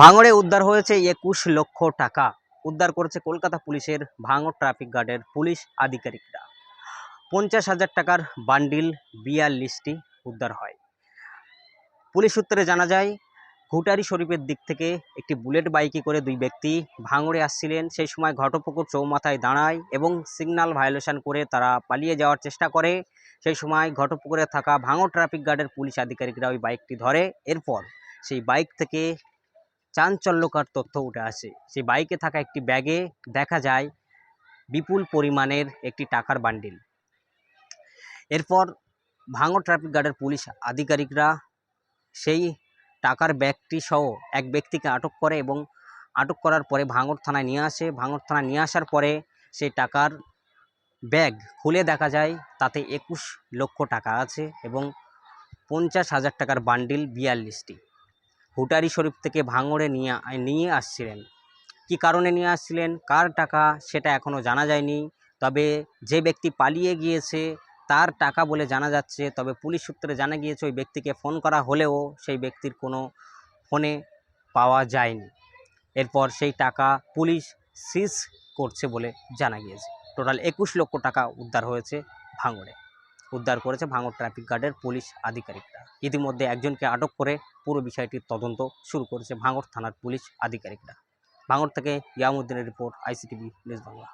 ভাঙড়ে উদ্ধার হয়েছে একুশ লক্ষ টাকা। উদ্ধার করেছে কলকাতা পুলিশের ভাঙড় ট্রাফিক গার্ডের পুলিশ আধিকারিকরা। পঞ্চাশ হাজার টাকার বান্ডিল বিয়াল্লিশটি উদ্ধার হয়। পুলিশ সূত্রে জানা যায়, ঘুটারি শরীফের দিক থেকে একটি বুলেট বাইকে করে দুই ব্যক্তি ভাঙড়ে আসছিলেন। সেই সময় ঘটপুকুর চৌমাথায় দাঁড়ায় এবং সিগন্যাল ভায়োলেশন করে তারা পালিয়ে যাওয়ার চেষ্টা করে। সেই সময় ঘটপুকুরে থাকা ভাঙড় ট্রাফিক গার্ডের পুলিশ আধিকারিকরা ওই বাইকটি ধরে। এরপর সেই বাইক থেকে চাঞ্চল্যকর তথ্য উঠে আসে। সেই বাইকে থাকা একটি ব্যাগে দেখা যায় বিপুল পরিমাণের একটি টাকার বান্ডিল। এরপর ভাঙড় ট্রাফিক গার্ডের পুলিশ আধিকারিকরা সেই টাকার ব্যাগটি সহ এক ব্যক্তিকে আটক করে এবং আটক করার পরে ভাঙড় থানায় নিয়ে আসে। ভাঙড় থানায় নিয়ে আসার পরে সেই টাকার ব্যাগ খুলে দেখা যায়, তাতে একুশ লক্ষ টাকা আছে এবং পঞ্চাশ হাজার টাকার বান্ডিল বিয়াল্লিশটি। হুটারি শরীফ থেকে ভাঙড়ে নিয়ে নিয়ে আসছিলেন। কি কারণে নিয়ে আসছিলেন? কার টাকা? সেটা এখনও জানা যায়নি। তবে যে ব্যক্তি পালিয়ে গিয়েছে, তার টাকা বলে জানা যাচ্ছে। তবে পুলিশ সূত্রে জানা গিয়েছে, ওই ব্যক্তিকে ফোন করা হলেও সেই ব্যক্তির কোনো ফোনে পাওয়া যায়নি। এরপর সেই টাকা পুলিশ সিজ করছে বলে জানা গিয়েছে। টোটাল একুশ লক্ষ টাকা উদ্ধার হয়েছে ভাঙড়ে। উদ্ধার করেছে ভাঙর ট্রাফিক গার্ডের পুলিশ আধিকারিকরা। ইতিমধ্যে একজনকে আটক করে পুরো বিষয়টির তদন্ত শুরু করেছে ভাঙর থানার পুলিশ আধিকারিকরা। ভাঙর থেকে ইয়ামুদ্দিনের রিপোর্ট, আইসিটিভি, নিউজ বাংলা।